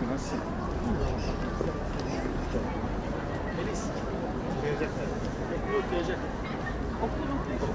Şurası. Melis. Gelecekler. Bekliyor, gelecek. Okul okul.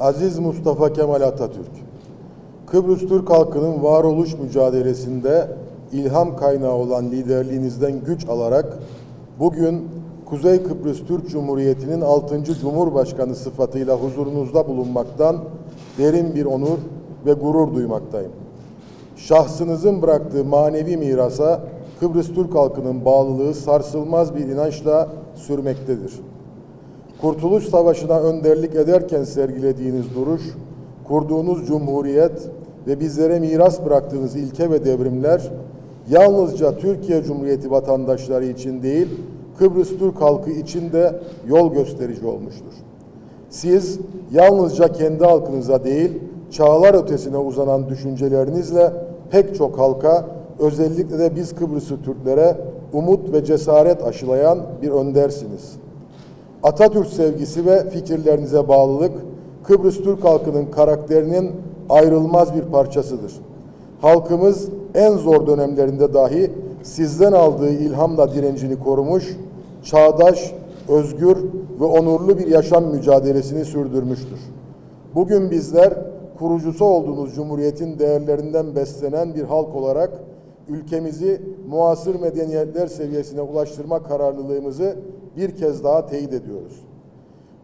Aziz Mustafa Kemal Atatürk, Kıbrıs Türk halkının varoluş mücadelesinde ilham kaynağı olan liderliğinizden güç alarak bugün Kuzey Kıbrıs Türk Cumhuriyeti'nin 6. Cumhurbaşkanı sıfatıyla huzurunuzda bulunmaktan derin bir onur ve gurur duymaktayım. Şahsınızın bıraktığı manevi mirasa Kıbrıs Türk halkının bağlılığı sarsılmaz bir inançla sürmektedir. Kurtuluş Savaşı'na önderlik ederken sergilediğiniz duruş, kurduğunuz cumhuriyet ve bizlere miras bıraktığınız ilke ve devrimler yalnızca Türkiye Cumhuriyeti vatandaşları için değil, Kıbrıs Türk halkı için de yol gösterici olmuştur. Siz yalnızca kendi halkınıza değil, çağlar ötesine uzanan düşüncelerinizle pek çok halka, özellikle de biz Kıbrıslı Türklere umut ve cesaret aşılayan bir öndersiniz. Atatürk sevgisi ve fikirlerinize bağlılık Kıbrıs Türk halkının karakterinin ayrılmaz bir parçasıdır. Halkımız en zor dönemlerinde dahi sizden aldığı ilhamla direncini korumuş, çağdaş, özgür ve onurlu bir yaşam mücadelesini sürdürmüştür. Bugün bizler kurucusu olduğunuz cumhuriyetin değerlerinden beslenen bir halk olarak ülkemizi muasır medeniyetler seviyesine ulaştırma kararlılığımızı bir kez daha teyit ediyoruz.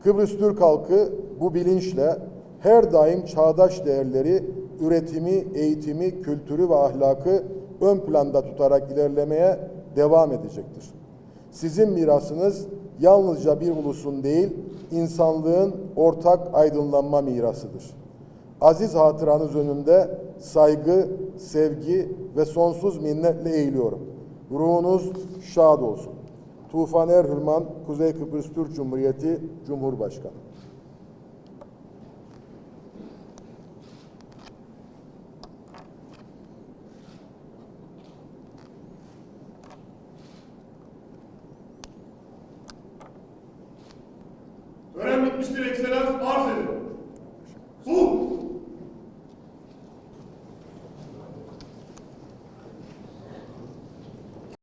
Kıbrıs Türk halkı bu bilinçle her daim çağdaş değerleri, üretimi, eğitimi, kültürü ve ahlakı ön planda tutarak ilerlemeye devam edecektir. Sizin mirasınız yalnızca bir ulusun değil, insanlığın ortak aydınlanma mirasıdır. Aziz hatıranız önünde saygı, sevgi ve sonsuz minnetle eğiliyorum. Ruhunuz şad olsun. Tufan Erhürman, Kuzey Kıbrıs Türk Cumhuriyeti Cumhurbaşkanı. Tören bitmiştir ekselans.